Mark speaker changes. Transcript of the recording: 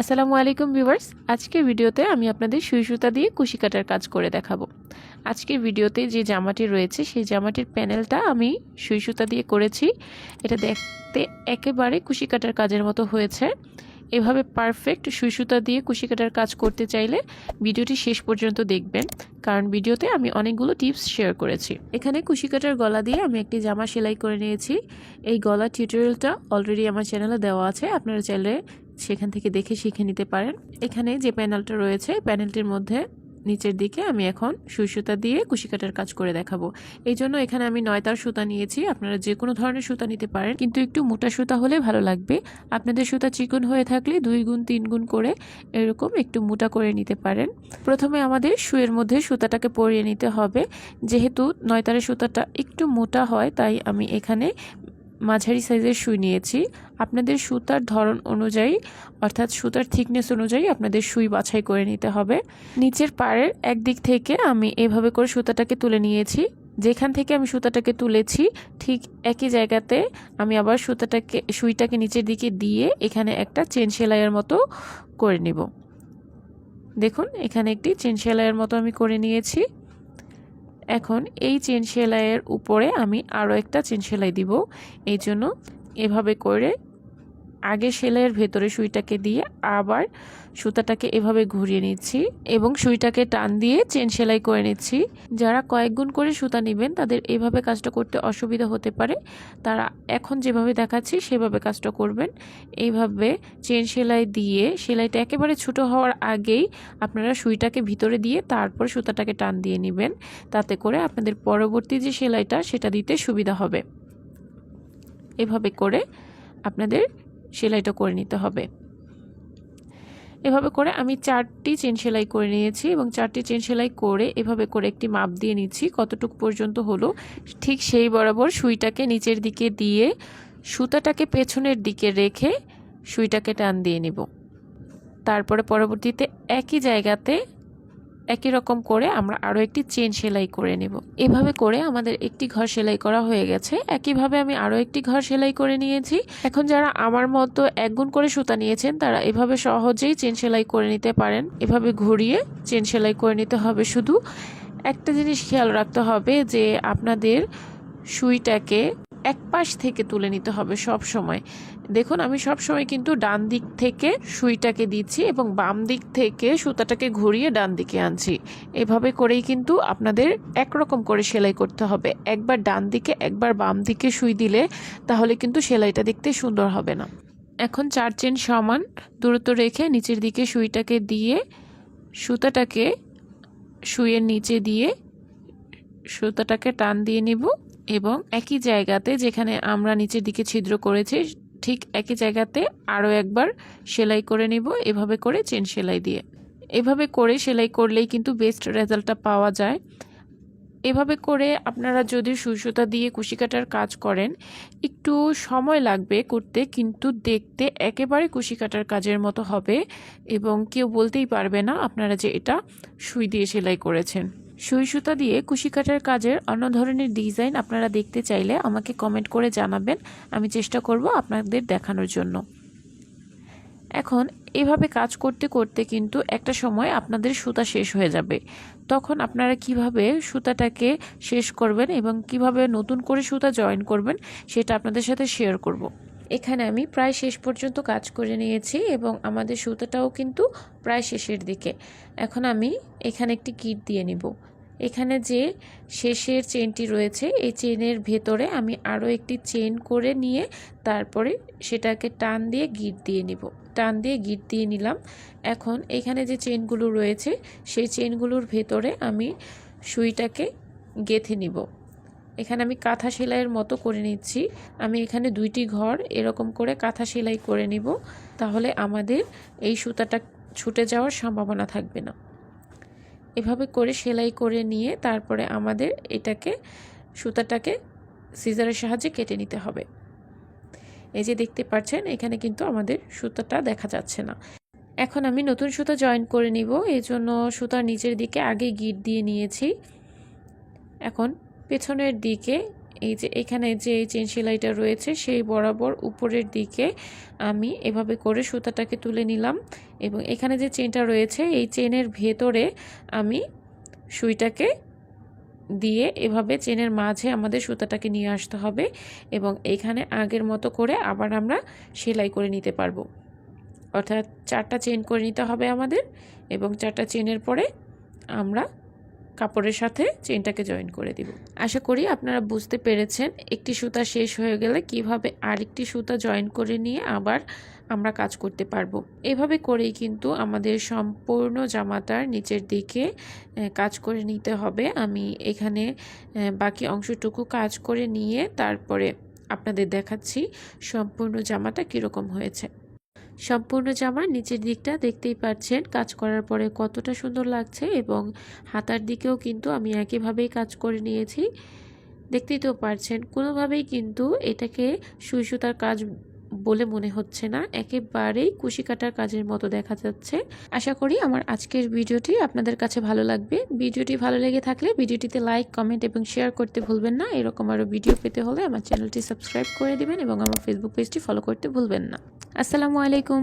Speaker 1: আসসালামু আলাইকুম ভিউয়ার্স। আজকের ভিডিওতে আমি আপনাদের সুই সুতা দিয়ে কুশি কাটার কাজ করে দেখাবো। আজকের ভিডিওতে যে জামাটি রয়েছে, সেই জামাটির প্যানেলটা আমি সুই সুতা দিয়ে করেছি। এটা দেখতে একেবারে কুশি কাটার কাজের মতো হয়েছে। এভাবে পারফেক্ট সুই সুতা দিয়ে কুশি কাটার কাজ করতে চাইলে ভিডিওটি শেষ পর্যন্ত দেখবেন, কারণ ভিডিওতে আমি অনেকগুলো টিপস শেয়ার করেছি। এখানে কুশি কাটার গলা দিয়ে আমি একটি জামা সেলাই করে নিয়েছি। এই গলা টিউটোরিয়ালটা অলরেডি আমার চ্যানেলে দেওয়া আছে। আপনারা চাইলে সেখান থেকে দেখে শিখে নিতে পারেন। এখানে যে প্যানেলটা রয়েছে, প্যানেলটির মধ্যে নিচের দিকে আমি এখন সুই সুতা দিয়ে কুশি কাটার কাজ করে দেখাবো। এই জন্য এখানে আমি নয়তার সুতা নিয়েছি। আপনারা যে কোনো ধরনের সুতা নিতে পারেন, কিন্তু একটু মোটা সুতা হলে ভালো লাগবে। আপনাদের সুতা চিকন হয়ে থাকলে দুই গুণ, তিন গুণ করে এরকম একটু মোটা করে নিতে পারেন। প্রথমে আমাদের সুয়ের মধ্যে সুতাটাকে পরিয়ে নিতে হবে। যেহেতু নয়তারের সুতাটা একটু মোটা হয়, তাই আমি এখানে মাঝারি সাইজের সুই নিয়েছি। আপনাদের সুতার ধরন অনুযায়ী, অর্থাৎ সুতার থিকনেস অনুযায়ী আপনাদের সুই বাছাই করে নিতে হবে। নিচের পাড়ের একদিক থেকে আমি এভাবে করে সুতাটাকে তুলে নিয়েছি। যেখান থেকে আমি সুতাটাকে তুলেছি, ঠিক একই জায়গাতে আমি আবার সুতাটাকে, সুইটাকে নিচের দিকে দিয়ে এখানে একটা চেন সেলাইয়ের মতো করে নিব। দেখুন, এখানে একটি চেন সেলাইয়ের মতো আমি করে নিয়েছি। এখন এই চেন সেলাইয়ের উপরে আমি আরও একটা চেন সেলাই দিব। এই জন্য এভাবে করে আগে সেলাইয়ের ভেতরে সুইটাকে দিয়ে আবার সুতাটাকে এভাবে ঘুরিয়ে নিচ্ছি এবং সুইটাকে টান দিয়ে চেন সেলাই করে নিচ্ছি। যারা কয়েক গুণ করে সুতা নেবেন, তাদের এভাবে কাজটা করতে অসুবিধা হতে পারে। তারা এখন যেভাবে দেখাচ্ছি, সেভাবে কাজটা করবেন। এইভাবে চেন সেলাই দিয়ে, সেলাইটা একেবারে ছোটো হওয়ার আগেই আপনারা সুইটাকে ভিতরে দিয়ে তারপর সুতাটাকে টান দিয়ে নেবেন। তাতে করে আপনাদের পরবর্তী যে সেলাইটা, সেটা দিতে সুবিধা হবে। এভাবে করে আপনাদের সেলাইটা করে নিতে হবে। এভাবে করে আমি চারটি চেন সেলাই করে নিয়েছি এবং চারটি চেন সেলাই করে এভাবে করে একটি মাপ দিয়ে নিচ্ছি, কতটুকু পর্যন্ত হলো। ঠিক সেই বরাবর সুইটাকে নিচের দিকে দিয়ে, সুতাটাকে পেছনের দিকে রেখে সুইটাকে টান দিয়ে নিব। তারপরে পরবর্তীতে একই জায়গাতে একই রকম করে আমরা আরও একটি চেন সেলাই করে নেব। এভাবে করে আমাদের একটি ঘর সেলাই করা হয়ে গেছে। একইভাবে আমি আরও একটি ঘর সেলাই করে নিয়েছি। এখন যারা আমার মতো একগুণ করে সুতা নিয়েছেন, তারা এভাবে সহজেই চেন সেলাই করে নিতে পারেন। এভাবে ঘুরিয়ে চেন সেলাই করে নিতে হবে শুধু। একটা জিনিস খেয়াল রাখতে হবে যে আপনাদের সুইটাকে এক পাশ থেকে তুলে নিতে হবে সব সময়। দেখুন, আমি সব সময় কিন্তু ডান দিক থেকে সুইটাকে দিচ্ছি এবং বাম দিক থেকে সুতাটাকে ঘুরিয়ে ডান দিকে আনছি। এভাবে করেই কিন্তু আপনাদের একরকম করে সেলাই করতে হবে। একবার ডান দিকে, একবার বাম দিকে সুই দিলে তাহলে কিন্তু সেলাইটা দেখতে সুন্দর হবে না। এখন চার চেন সমান দূরত্ব রেখে নিচের দিকে সুইটাকে দিয়ে সুতাটাকে সুইয়ের নিচে দিয়ে সুতাটাকে টান দিয়ে নিব এবং একই জায়গাতে যেখানে আমরা নিচের দিকে ছিদ্র করেছি ঠিক একই জায়গাতে আরও একবার সেলাই করে নিব, এভাবে করে চেন সেলাই দিয়ে। এভাবে করে সেলাই করলেই কিন্তু বেস্ট রেজাল্টটা পাওয়া যায়। এভাবে করে আপনারা যদি সুসুতা দিয়ে কুশি কাটার কাজ করেন, একটু সময় লাগবে করতে, কিন্তু দেখতে একেবারে কুশি কাটার কাজের মতো হবে এবং কেউ বলতেই পারবে না আপনারা যে এটা সুই দিয়ে সেলাই করেছেন। সুই সুতা দিয়ে কুশি কাটার কাজের অন্য ধরনের ডিজাইন আপনারা দেখতে চাইলে আমাকে কমেন্ট করে জানাবেন। আমি চেষ্টা করব আপনাদের দেখানোর জন্য। এখন এভাবে কাজ করতে করতে কিন্তু একটা সময় আপনাদের সুতা শেষ হয়ে যাবে। তখন আপনারা কীভাবে সুতাটাকে শেষ করবেন এবং কীভাবে নতুন করে সুতা জয়েন করবেন সেটা আপনাদের সাথে শেয়ার করব। এখানে আমি প্রায় শেষ পর্যন্ত কাজ করে নিয়েছি এবং আমাদের সুতাটাও কিন্তু প্রায় শেষের দিকে। এখন আমি এখানে একটি কিট দিয়ে নিব। এখানে যে শেষের চেনটি রয়েছে, এই চেনের ভেতরে আমি আরও একটি চেন করে নিয়ে তারপরে সেটাকে টান দিয়ে গিট দিয়ে নিব। টান দিয়ে গিট দিয়ে নিলাম। এখন এখানে যে চেনগুলো রয়েছে, সেই চেনগুলোর ভেতরে আমি সুইটাকে গেথে নিব। এখানে আমি কাঁথা সেলাইয়ের মতো করে নিচ্ছি। আমি এখানে দুইটি ঘর এরকম করে কাঁথা সেলাই করে নিব। তাহলে আমাদের এই সুতাটা ছুটে যাওয়ার সম্ভাবনা থাকবে না। এভাবে করে সেলাই করে নিয়ে তারপরে আমাদের এটাকে, সুতাটাকে সিজারের সাহায্যে কেটে নিতে হবে। এই যে দেখতে পাচ্ছেন, এখানে কিন্তু আমাদের সুতাটা দেখা যাচ্ছে না। এখন আমি নতুন সুতা জয়েন করে নিব। এই জন্য সুতার নিচের দিকে আগে গিট দিয়ে নিয়েছি। এখন পেছনের দিকে এই যে এখানে যে চেন সেলাইটা রয়েছে, সেই বরাবর উপরের দিকে আমি এভাবে করে সুতাটাকে তুলে নিলাম এবং এখানে যে চেনটা রয়েছে, এই চেনের ভেতরে আমি সুইটাকে দিয়ে এভাবে চেনের মাঝে আমাদের সুতাটাকে নিয়ে আসতে হবে এবং এখানে আগের মতো করে আবার আমরা সেলাই করে নিতে পারব। অর্থাৎ চারটা চেন করে নিতে হবে আমাদের এবং চারটা চেনের পরে আমরা কাপড়ের সাথে চেনটাকে জয়েন করে দিব। আশা করি আপনারা বুঝতে পেরেছেন একটি সুতা শেষ হয়ে গেলে কীভাবে আরেকটি সুতা জয়েন করে নিয়ে আবার আমরা কাজ করতে পারব। এভাবে করেই কিন্তু আমাদের সম্পূর্ণ জামাটার নিচের দিকে কাজ করে নিতে হবে। আমি এখানে বাকি অংশটুকু কাজ করে নিয়ে তারপরে আপনাদের দেখাচ্ছি সম্পূর্ণ জামাটা কীরকম হয়েছে। সম্পূর্ণ জামার নিচের দিকটা দেখতেই পাচ্ছেন। কাজ করার পরে কতটা সুন্দর লাগছে এবং হাতার দিকেও কিন্তু আমি একইভাবেই কাজ করে নিয়েছি। দেখতেই তো পারছেন, কোনোভাবেই কিন্তু এটাকে সুই সুতার কাজ বলে মনে হচ্ছে না। একেবারেই কুশি কাটার কাজের মতো দেখা যাচ্ছে। আশা করি আমার আজকের ভিডিওটি আপনাদের কাছে ভালো লাগবে। ভিডিওটি ভালো লেগে থাকলে ভিডিওটিতে লাইক কমেন্ট এবং শেয়ার করতে ভুলবেন না। এরকম আরও ভিডিও পেতে হলে আমার চ্যানেলটি সাবস্ক্রাইব করে দেবেন এবং আমার ফেসবুক পেজটি ফলো করতে ভুলবেন না। আসসালামু আলাইকুম।